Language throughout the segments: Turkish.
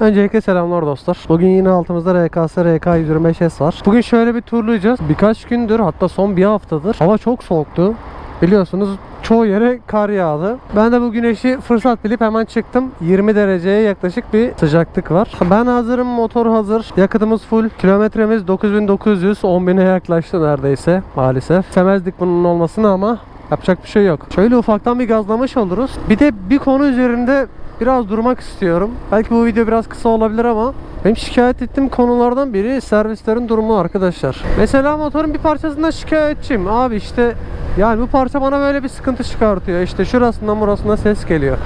Öncelikle selamlar dostlar. Bugün yine altımızda RKS RK 125S var. Bugün şöyle bir turlayacağız. Birkaç gündür hatta son bir haftadır hava çok soğuktu. Biliyorsunuz çoğu yere kar yağdı. Ben de bu güneşi fırsat bilip hemen çıktım. 20 dereceye yaklaşık bir sıcaklık var. Ben hazırım, motor hazır. Yakıtımız full. Kilometremiz 9900, 10.000'e yaklaştı neredeyse maalesef. Sevmezdik bunun olmasını ama Yapacak bir şey yok. Şöyle ufaktan bir gazlamış oluruz. Bir de bir konu üzerinde biraz durmak istiyorum. Belki bu video biraz kısa olabilir ama benim şikayet ettiğim konulardan biri servislerin durumu arkadaşlar. Mesela motorun bir parçasından şikayetçiyim. Abi işte yani bu parça bana böyle bir sıkıntı çıkartıyor. İşte şurasından burasından ses geliyor.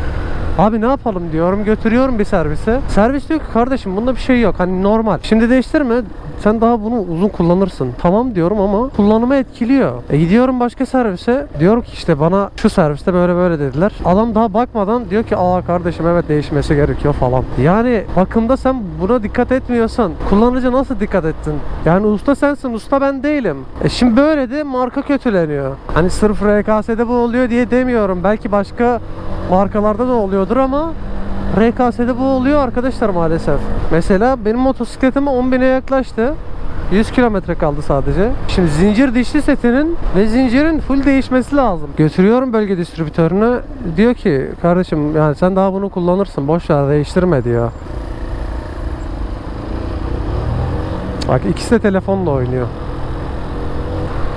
Abi ne yapalım diyorum götürüyorum bir servise. Servis diyor ki kardeşim bunda bir şey yok hani normal. Şimdi değiştirme sen daha bunu uzun kullanırsın. Tamam diyorum ama kullanımı etkiliyor. E gidiyorum başka servise. Diyorum ki işte bana şu serviste böyle böyle dediler. Adam daha bakmadan diyor ki aa kardeşim evet değişmesi gerekiyor falan. Yani bakımda sen buna dikkat etmiyorsan kullanıcı nasıl dikkat ettin? Yani usta sensin usta ben değilim. E şimdi böyle de marka kötüleniyor. Hani sırf RKS'de bu oluyor diye demiyorum. Belki başka markalarda da oluyordur ama RKS'de bu oluyor arkadaşlar maalesef. Mesela benim motosikletim 10.000'e yaklaştı. 100 kilometre kaldı sadece. Şimdi zincir dişli setinin ve zincirin full değişmesi lazım. Götürüyorum bölge distribütörüne. Diyor ki kardeşim yani sen daha bunu kullanırsın. Boş ver değiştirme diyor. Bak ikisi de telefonla oynuyor.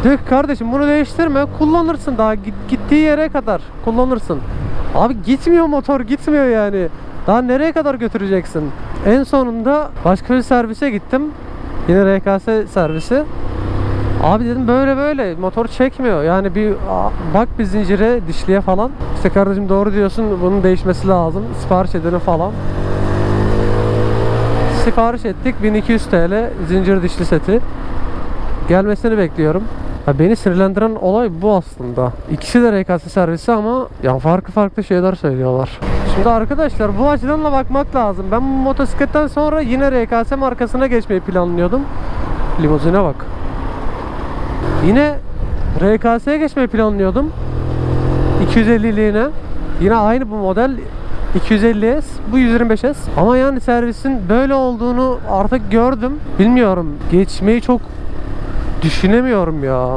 Diyor ki kardeşim bunu değiştirme kullanırsın daha git- gittiği yere kadar kullanırsın. Abi gitmiyor motor gitmiyor yani. Daha nereye kadar götüreceksin? En sonunda başka bir servise gittim. Yine RKS servisi. Abi dedim böyle böyle motor çekmiyor. Yani bir bak bir zincire dişliye falan. İşte kardeşim doğru diyorsun bunun değişmesi lazım. Sipariş edelim falan. Sipariş ettik 1200 TL zincir dişli seti. Gelmesini bekliyorum. Ya beni sinirlendiren olay bu aslında. İkisi de RKS servisi ama ya farklı farklı şeyler söylüyorlar. Şimdi arkadaşlar bu açıdan da bakmak lazım. Ben bu motosikletten sonra yine RKS markasına geçmeyi planlıyordum. Limuzine bak. Yine RKS'ye geçmeyi planlıyordum. 250'liğine. Yine aynı bu model 250S, bu 125S. Ama yani servisin böyle olduğunu artık gördüm. Bilmiyorum. Geçmeyi çok düşünemiyorum ya.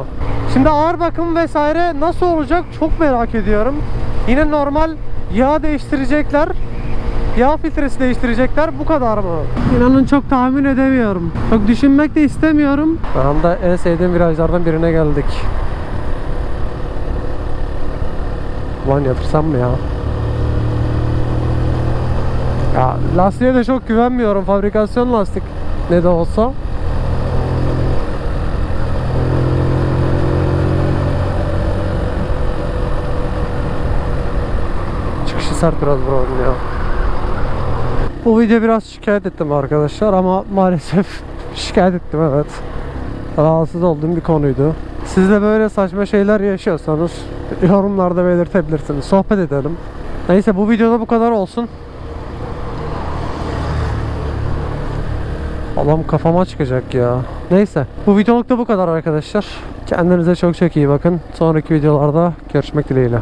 Şimdi ağır bakım vesaire nasıl olacak çok merak ediyorum. Yine normal yağ değiştirecekler. Yağ filtresi değiştirecekler. Bu kadar mı? İnanın çok tahmin edemiyorum. Çok düşünmek de istemiyorum. Şu anda en sevdiğim virajlardan birine geldik. Ulan yatırsam mı ya? Ya lastiğe de çok güvenmiyorum. Fabrikasyon lastik ne de olsa. Sert biraz buranın ya. Bu video biraz şikayet ettim arkadaşlar ama maalesef şikayet ettim evet. Rahatsız olduğum bir konuydu. Siz de böyle saçma şeyler yaşıyorsanız yorumlarda belirtebilirsiniz. Sohbet edelim. Neyse bu videoda bu kadar olsun. Allah'ım kafama çıkacak ya. Neyse. Bu videoluk da bu kadar arkadaşlar. Kendinize çok çok iyi bakın. Sonraki videolarda görüşmek dileğiyle.